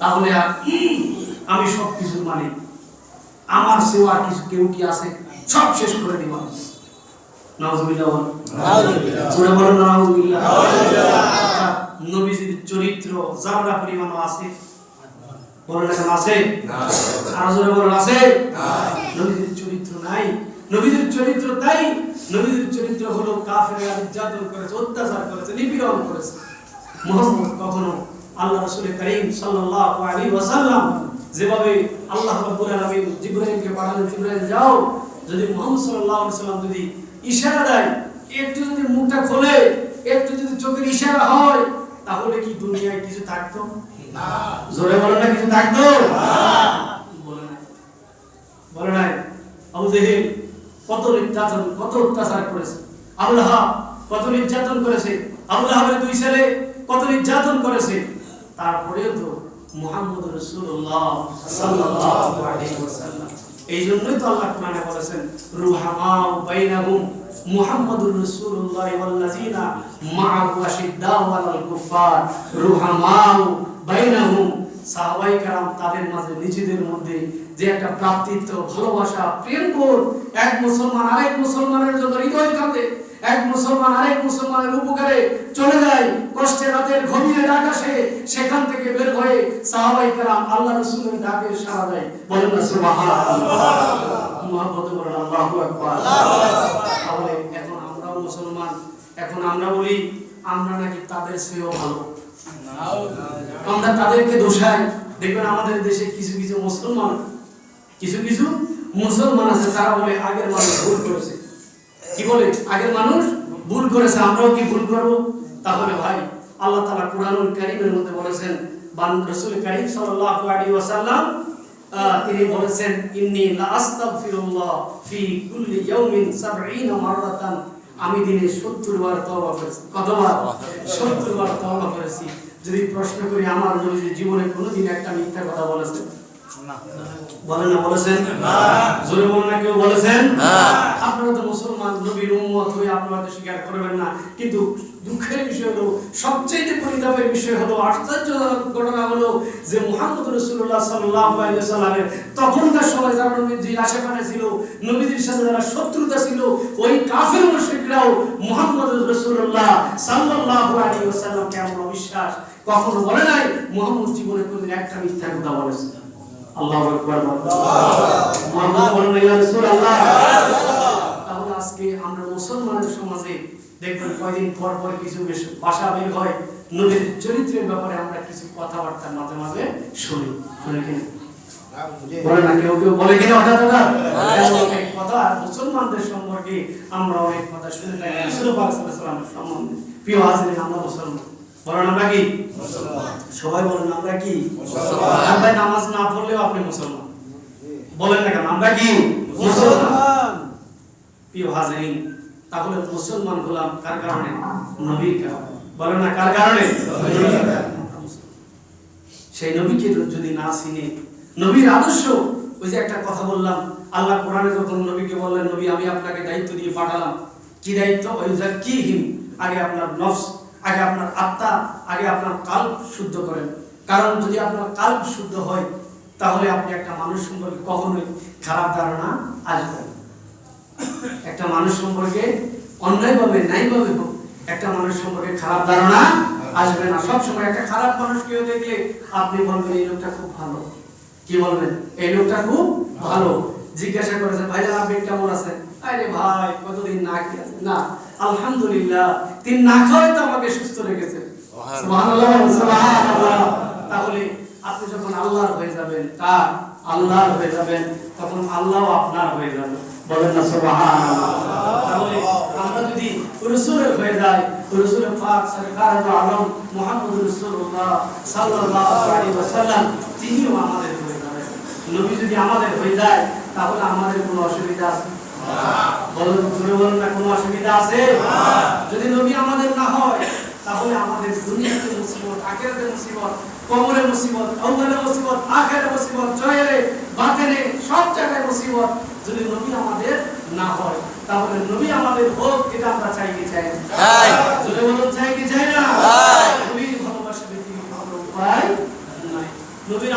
তাহলে আর আমি সব কিছুর মালিক। আমার সেবা আর কিছু কেউ কি আছে? সব শেষ করে দিব নবীজির চরিত্র জাররা পরিমাণ আছে? বলেন আছে? আর জোরে বলেন আছে? নবীজির চরিত্র নাই। নবীজির চরিত্র তাই চরিত্র হলো কাফেররা নির্যাতন করেছে অত্যাচার করেছে নিপীড়ন করেছে। মোহাম্মদ কখনো আল্লাহ রাসূল করিম সাল্লাল্লাহু আলাইহি ওয়াসাল্লাম যেভাবে আল্লাহ রাব্বুল আলামিন জিবরাইলকে পাঠালেন, জিবরাইল যাও, যদি মুহাম্মদ সাল্লাল্লাহু আলাইহি ওয়াসাল্লাম যদি ইশারা দেয়, একটু যদি মুখটা খোলে, একটু যদি চোখের ইশারা হয়, তাহলে কি দুনিয়ায় কিছু থাকতো? না। জোরে বলেন না, কিছু থাকতো? বলে বলে নাই। আবু জেহেল কত নির্যাতন, কত অত্যাচার করেছে। আল্লাহ কত নির্যাতন করেছে। আবু লাহাবের দুই ছেলে কত নির্যাতন করেছে। তারপরেও তো মুহাম্মদ এই জন্যই তো আল্লাহ বাইনাহুম মুহাম্মাদুর রাসূলুল্লাহ ওয়াল্লাযিনা মাআহু আশিদ্দাউ আলাল কুফার রুহামাউ বাইনাহুম সাহাবাই কারাম তাদের মাঝে নিজেদের মধ্যে যে একটা প্রাপ্তিত্ব ভালোবাসা প্রেমবোধ এক মুসলমান আরেক মুসলমানের জন্য হৃদয় কাঁদে। এক মুসলমান আরেক মুসলমানের উপকারে চলে যায়, কষ্টে রাতের গভীরে ডাক সেখান থেকে বের হয়ে সাহাবাই কারাম আল্লাহ রসুলের ডাকে দেয়। বলেন না তাহলে এখন আমরাও মুসলমান, এখন আমরা বলি, আমরা নাকি তাদের ভালো। আমরা তাদেরকে দোষাই দেখবেন আমাদের দেশে কিছু কিছু মুসলমান, কিছু কিছু মুসলমান আছে তারা বলে আগের মানুষ ভুল করেছে। কি বলে? আগের মানুষ ভুল করেছে আমরাও কি ভুল করব? তাহলে ভাই আল্লাহ তাআলা কুরআনুল কারীমের মধ্যে বলেছেন বান রাসূল কারীম সাল্লাল্লাহু আলাইহি ওয়াসাল্লাম তিনি বলেছেন ইন্নী লা আস্তাগফিরুল্লাহ ফি কুল্লি ইয়াউমিন 70 মাররাতান। আমি দিনে 70 বার তওবা করেছি। কতবার? 70 বার তওবা করেছি। যদি প্রশ্ন করি আমার জীবনে কোনোদিন একটা মিথ্যা কথা বলেছেন? বলেন না বলেছেন? জোরে বলেন না কেউ বলেছেন? নবীর উম্মত হয়ে আপনারা স্বীকার করবেন না। কিন্তু দুঃখের বিষয় হলো সবচেয়ে পরিতাপের বিষয় হলো আশ্চর্যজনক ঘটনা হলো যে মুহাম্মদ রাসূলুল্লাহ সাল্লাল্লাহু আলাইহি ওয়াসাল্লামের তখনকার সময় যারা নবীজির আশেপাশে ছিল নবীজির সাথে যারা শত্রুতা ছিল ওই কাফের মুশরিকরাও মুহাম্মদ রাসূলুল্লাহ সাল্লাল্লাহু আলাইহি ওয়াসাল্লামকে এমন অবিশ্বাস কখনো বলে নাই মুহাম্মদ জীবনে কোনদিন একটা মিথ্যা কথা বলেছে আল্লাহু আকবার। বলেন ইয়া তাহলে আজকে আমরা মুসলমানের সমাজে দেখবেন কয়দিন পর পর কিছু ভাষা বের হয়। নবীর চরিত্রের ব্যাপারে আমরা কিছু কথাবার্তা মাঝে মাঝে শুনি। শুনি কি বলে না কেউ কেউ বলে কিনা হঠাৎ অনেক কথা মুসলমানদের সম্পর্কে আমরা অনেক কথা শুনে। থাকি সম্বন্ধে। প্রিয় হাজিরিন আমরা মুসলমান। বলেন আমরা কি? সবাই বলেন আমরা কি? আমরা নামাজ না পড়লেও আপনি মুসলমান। বলেন না কেন আমরা কি? মুসলমান। প্রিয় হাজিরিন তাহলে মুসলমান হলাম কার কারণে? নবীর কারণে। বলেন না, কার কারণে? সেই নবীকে যদি না চিনে, নবীর আদর্শ, ওই যে একটা কথা বললাম, আল্লাহ কোরআনে যখন নবীকে বললেন, নবী, আমি আপনাকে দায়িত্ব দিয়ে পাঠালাম। কি দায়িত্ব? ওই কি হিম আগে আপনার নফস, আগে আপনার আত্মা, আগে আপনার কাল্প শুদ্ধ করেন। কারণ যদি আপনার কাল্প শুদ্ধ হয়, তাহলে আপনি একটা মানুষ সম্পর্কে কখনোই খারাপ ধারণা আসবে না। একটা মানুষ সম্পর্কে অন্যায়ভাবে ন্যায়ভাবে একটা মানুষ সম্পর্কে খারাপ ধারণা আসবে না। সব সময় একটা খারাপ মানুষ কেউ দেখলে আপনি বলবেন এই লোকটা খুব ভালো। কি বলবেন? এই লোকটা খুব ভালো। জিজ্ঞাসা করেছে ভাইজান আপনি কেমন আছেন? আরে ভাই কতদিন না খেয়ে আছেন না আলহামদুলিল্লাহ তিন না খাওয়াই তো আমাকে সুস্থ রেখেছে। তাহলে আপনি যখন আল্লাহর হয়ে যাবেন আল্লাহর হয়ে যাবেন তখন আল্লাহ আপনার হয়ে যাবে। বলেন না আমরা যদি হয়ে যাই পাক সরকার আলম সাল্লাল্লাহু আলাইহি ওয়াসাল্লাম আমাদের হয়ে যাবেন। নবী যদি আমাদের হয়ে যায়, তাহলে আমাদের কোনো অসুবিধা আছে? না, কোনো অসুবিধা আছে? যদি নবী আমাদের না হয়, তাহলে আমাদের দুনিয়াতে আখেরাতে মুসিবত কবরে মুসিবত আউয়ালে মুসিবত আখেরে মুসিবত জয়েরে বাতেনে সব জায়গায় মুসিবত যদি নবী আমাদের না হয় তাহলে নবী আমাদের হোক এটা আমরা চাই কি চাই না? চাই। জোরে বলুন চাই কি চাই না চাই। নবীর ভালোবাসা ব্যক্তি ভালো উপায় নাই নবীর